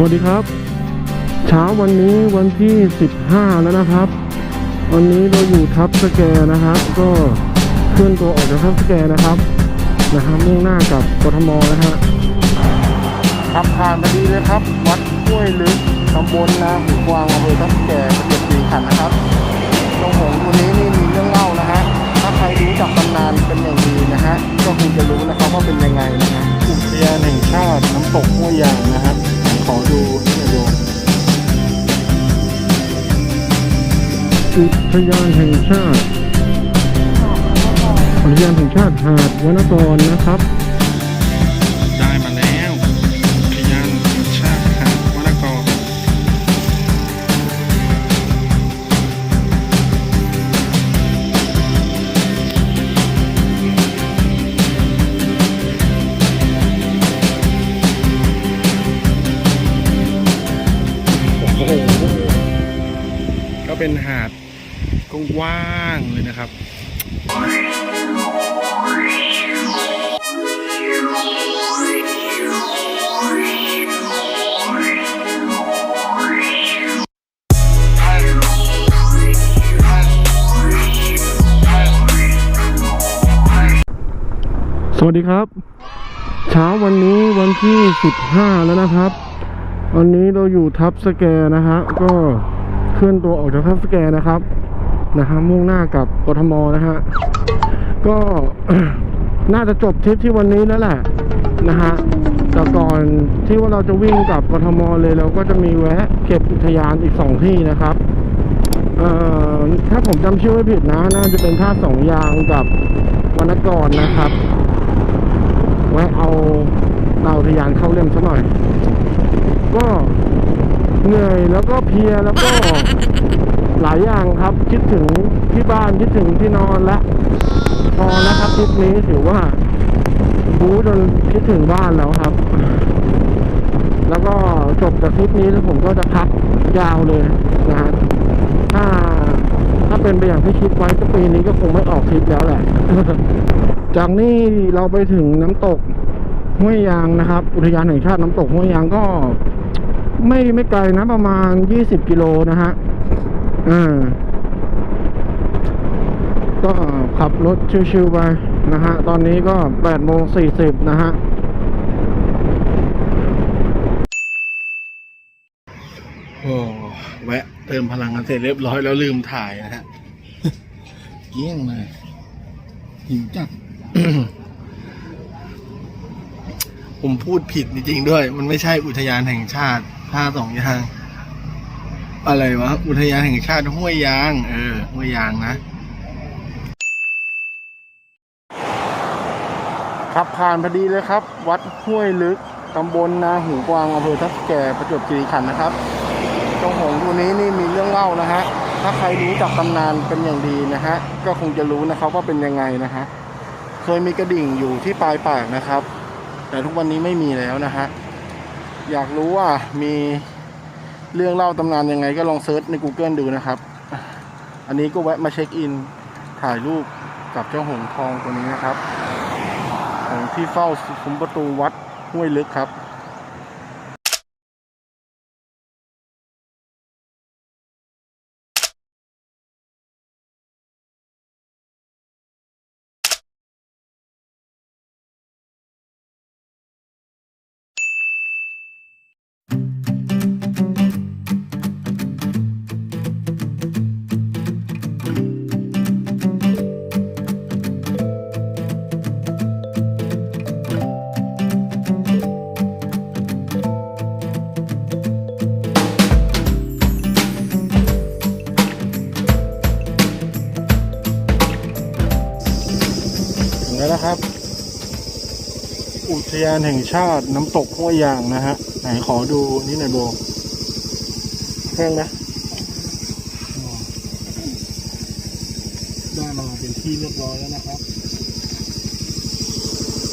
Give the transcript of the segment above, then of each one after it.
สวัสดีครับ เช้าวันนี้วันที่ 15 แล้วนะครับ วันนี้เราอยู่ทับสแกนะครับ ก็เคลื่อนตัวออกจากทับสแกนะครับนะครับมุ่งหน้ากับกทมนะฮะขับผ่านพอดีเลยครับ วัดห้วยลึกตำบลนาหูกวางอำเภอทับสแกประจวบคีรีขันธ์นะครับตรงหงส์ตัวนี้นี่มีเรื่องเล่านะฮะถ้าใครรู้จักตำนานเป็นอย่างดีนะฮะก็คงจะรู้นะครับว่าเป็นยังไงนะฮะอุทยานแห่งชาติน้ำตกห้วยยางนะฮะ ขอดูนี่หน่อยดูอุทยานแห่งชาติอุทยานแห่งชาติหาดวนกรนะครับ เป็นหาดกว้างเลยนะครับสวัสดีครับ เช้าวันนี้วันที่ 15 แล้วนะครับ วันนี้เราอยู่ทับสแกนะฮะก็ เคลื่อนตัวออกจากทับสแกนะครับนะฮะมุ่งหน้ากับกทมนะฮะก็น่าจะจบทริปที่วันนี้แล้วแหละนะฮะแต่ก่อนที่ว่าเราจะวิ่งกับกทมเลยเราก็จะมีแวะเก็บอุทยานอีกสองที่นะครับเอ่อถ้าผมจำชื่อไม่ผิดนะน่าจะเป็นท่าสองยางกับวรรณกรนะครับไว้เอาดาวทยานเข้าเล่มซะหน่อย ก็ เหนื่อยแล้วก็เพลียแล้วก็หลายอย่างครับ คิดถึงที่บ้านคิดถึงที่นอนและพอแล้วครับทริปนี้ถือว่าบู๊จนคิดถึงบ้านแล้วครับ แล้วก็จบจากทริปนี้แล้วผมก็จะพักยาวเลยนะฮะถ้าถ้าเป็นไปอย่างที่คิดไว้ก็ปีนี้ก็คงไม่ออกทริปแล้วแหละ จากนี้เราไปถึงน้ำตกห้วยยางนะครับ อุทยานแห่งชาติน้ำตกห้วยยางก็ ไม่ไม่ไกลนะประมาณ20กิโลนะฮะอ่าก็ขับรถชิวๆไปนะฮะ ตอนนี้ก็8โมง40นะฮะโอ้แวะเติมพลังกันเสร็จเรียบร้อยแล้วลืมถ่ายนะฮะเกี้ยงเลยหิวจัดผมพูดผิดจริงๆด้วย มันไม่ใช่อุทยานแห่งชาติ ท่าสองยาง อะไรวะ อุทยานแห่งชาติห้วยยาง เออ ห้วยยางนะขับผ่านพอดีเลยครับ วัดห้วยลึกตำบลนาหูกวางอำเภอทับแก่ประจวบคีรีขันธ์นะครับตรงหงส์ตัวนี้นี่มีเรื่องเล่านะฮะถ้าใครรู้จักตำนานเป็นอย่างดีนะฮะก็คงจะรู้นะครับว่าเป็นยังไงนะฮะเคยมีกระดิ่งอยู่ที่ปลายปากนะครับ แต่ทุกวันนี้ไม่มีแล้วนะฮะ อยากรู้ว่ามีเรื่องเล่าตำนานยังไงก็ลองเซิร์ชใน Google ดูนะครับ อันนี้ก็แวะมาเช็คอินถ่ายรูปกับเจ้าหงส์ทองตัวนี้นะครับ ของที่เฝ้าซุ้มประตูวัดห้วยลึกครับ แล้วนะครับ อุทยานแห่งชาติน้ำตกห้วยยางนะฮะ ไหนขอดูนี่หน่อยโบแห้งนะได้มาเป็นที่เรียบร้อยแล้วนะครับ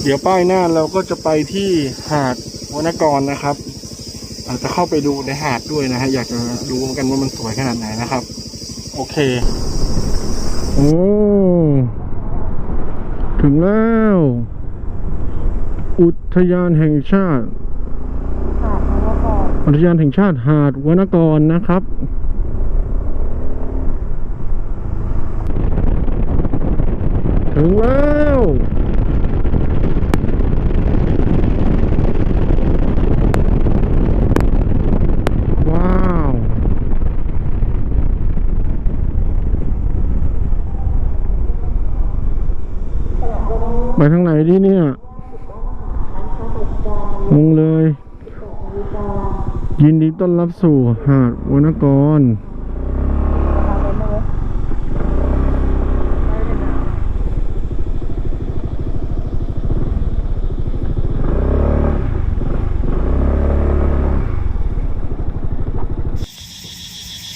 เดี๋ยวป้ายหน้าเราก็จะไปที่หาดวนกรนะครับ อาจจะเข้าไปดูในหาดด้วยนะฮะ อยากจะดูเหมือนกันว่ามันสวยขนาดไหนนะครับ โอเคโอ้ ถึงแล้ว อุทยานแห่งชาติหาดนวกรอุทยานแห่งชาติหาดวนกรนะครับถึงแล้วว้าว ไป ทางไหนดีเนี่ยงงเลย ยินดีต้อนรับสู่หาดวนกร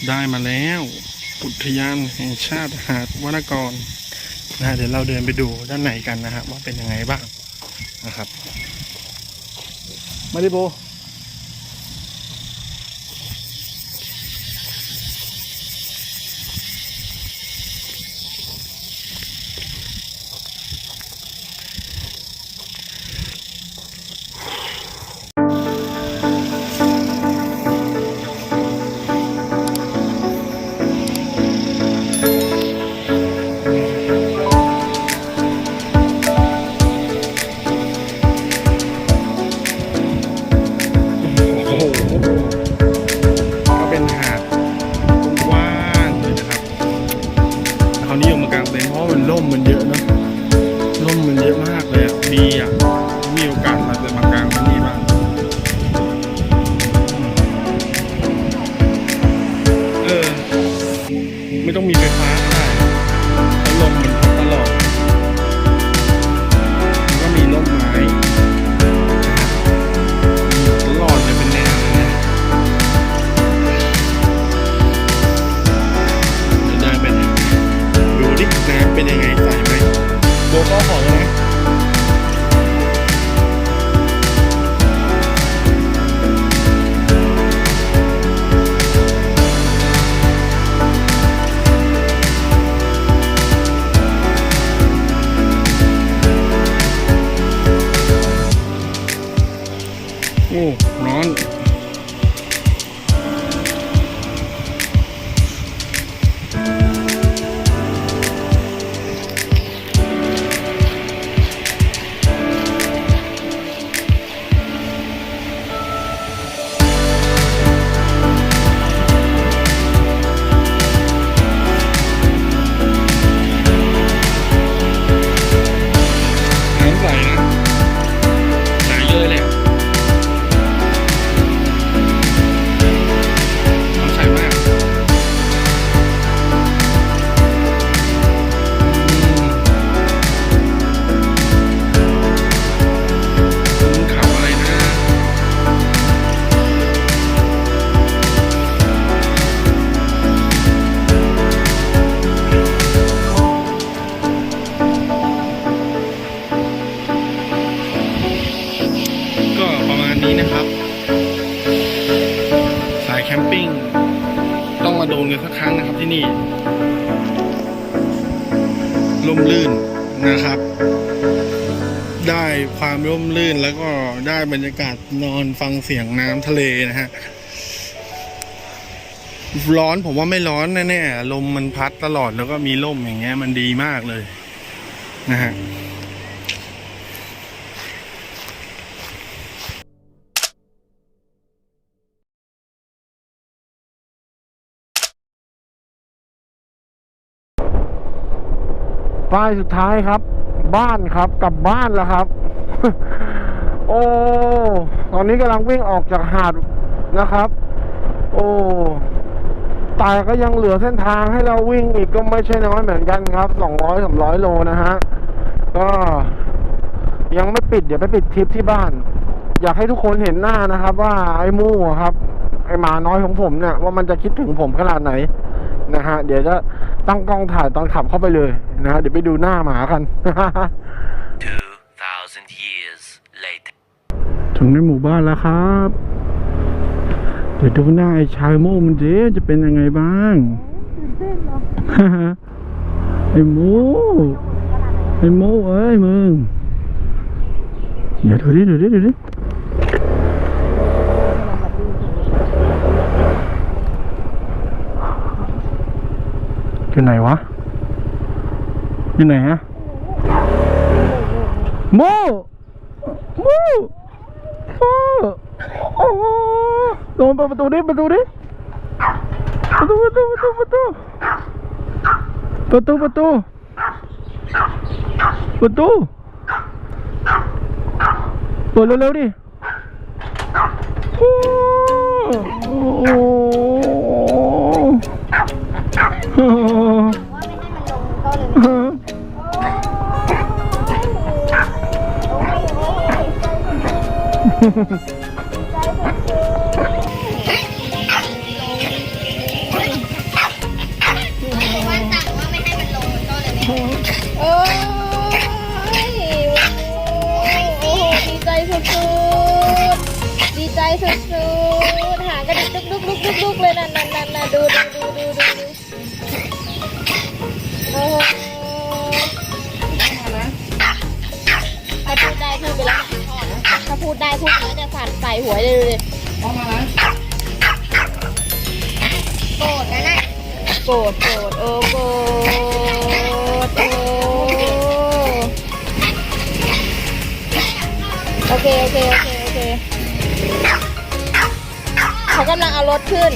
ได้มาแล้ว อุทยานแห่งชาติหาดวนกร นะเดี๋ยวเราเดินไปดูด้านในกันนะครับว่าเป็นยังไงบ้างนะครับ มาดิโบ ได้ความร่มรื่นแล้วก็ได้บรรยากาศนอนฟังเสียงน้ำทะเลนะฮะ ร้อนผมว่าไม่ร้อนแน่ๆลมมันพัดตลอดแล้วก็มีร่มอย่างเงี้ย มันดีมากเลย นะฮะป้ายสุดท้ายครับ บ้านครับ กลับบ้านแล้วครับ โอ้ ตอนนี้กำลังวิ่งออกจากหาดนะครับ โอ้แต่ก็ยังเหลือเส้นทางให้เราวิ่งอีกก็ไม่ใช่น้อยเหมือนกันครับสองร้อยสามร้อยโลนะฮะ ก็ยังไม่ปิดเดี๋ยวไปปิดทริปที่บ้าน อยากให้ทุกคนเห็นหน้านะครับ ว่าไอ้มู่ครับ ไอ้หมาน้อยของผมเนี่ยว่ามันจะคิดถึงผมขนาดไหน นะฮะ เดี๋ยวจะตั้งกล้องถ่ายตอนขับเข้าไปเลยนะฮะ เดี๋ยวไปดูหน้าหมากัน 2,000 years later. ถึงในหมู่บ้านแล้วครับ เดี๋ยวดูหน้าไอ้ชายโม่มันเจ๊จะเป็นยังไงบ้างไอ้โม่ไอ้โม่เอ้ยมึง เดี๋ยวดูดิดูดิดูดิ อยู่ไหนวะ อยู่ไหนฮะโมโมโมโอ้โหลงเปิดประตูดิประตูดิประตูประตูประตูประตูประตูประตูประตูเปิดเร็วๆดิโอ้โห โอ้ยโอ้โหดีใจสุดๆดีใจสุดๆหางกระดิกดุกดุกดุกดุกดุกเลยนั่นนั่นนั่นนั่น พูดได้พูดแล้วจะสั่นใส่หัวเลยดูดิโกรธนะน่ะโกรธโกรธโอ้โกรธโอ้โอเคโอเคโอเคโอเคเขากำลังเอารถขึ้น